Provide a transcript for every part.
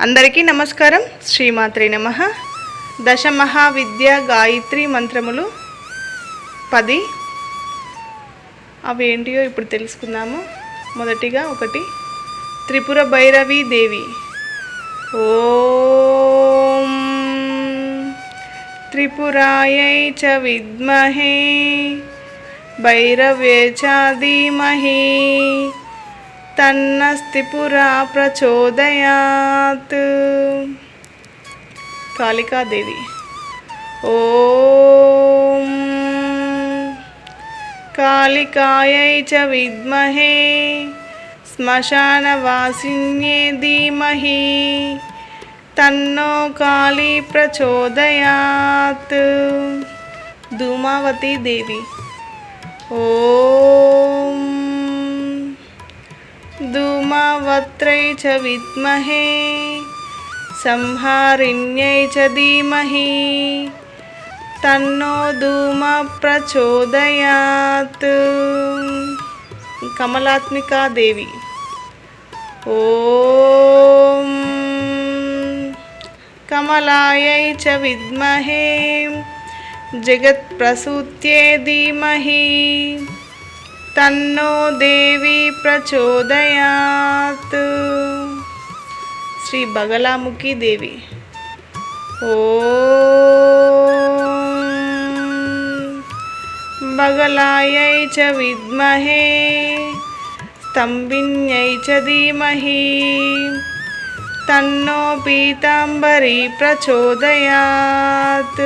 అందరికీ నమస్కారం. శ్రీమాత్రి నమ. దశ మహావిద్య గాయత్రి మంత్రములు పది. అవి ఏంటియో ఇప్పుడు తెలుసుకుందాము. మొదటిగా ఒకటి. త్రిపుర భైరవి దేవి. ఓం త్రిపురాయై చ విద్మహే. భైరవే చ ధీమహి. తన్నస్తిపురా ప్రచోదయాత్ కాళికాదేవి. ఓం కాళికాయై చ విద్మహే శ్మశానవాసిన్యే ధీమహి. తన్నో కాళీ ప్రచోదయాత్ ధూమావతి దేవి. ఓ च विमहे संहारिण्य धीमह तनो धूम प्रचोदयात कमलात्मिका देवी ओ कमलाय च विमहे जगत्प्रसूत धीमह। తన్నో దేవి ప్రచోదయాత్. శ్రీ బగలాముఖి దేవి. ఓ బగలాయై చ విద్మహే స్తంభిన్యై చ ధీమహి. తన్నో పీతాంబరి ప్రచోదయాత్.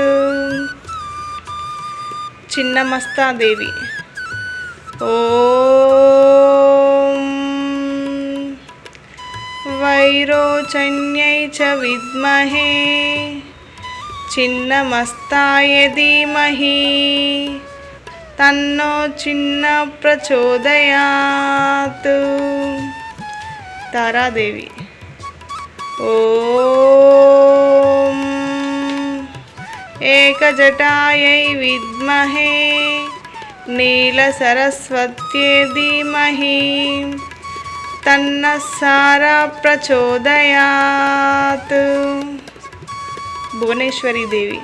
చిన్నమస్తాదేవి. ॐ वैरोचन्यै च विद्महे छिन्नमस्ताय धीमहि तन्नो छिन्न प्रचोदयात् तारादेवी ॐ एकजटायै विद्महे నీలసరస్వత్యే ధీమహి తన్న సారా ప్రచోదయాత్. భువనేశ్వరి దేవి.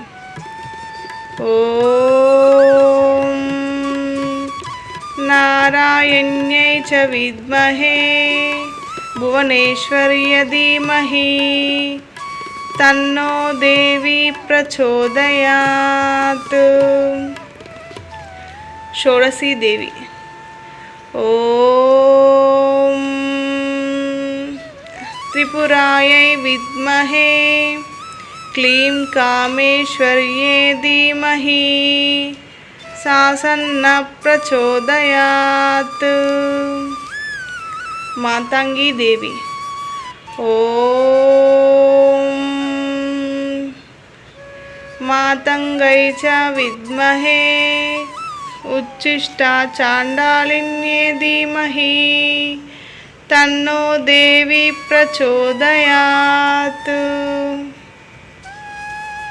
ఓ నారాయణ్యై చ విద్మహే భువనేశ్వర్య ధీమహి తన్నో దేవి ప్రచోదయాత్. षोडशी देवी। ओ त्रिपुराय विमहे क्ली कामेश्वर्ये धीमहि, सासन्न प्रचोदयात। मातांगी देवी। ओ मातंग च ఉచ్ఛిష్టా చాండాలిన్యే ధీమహి తన్నో దేవి ప్రచోదయాత్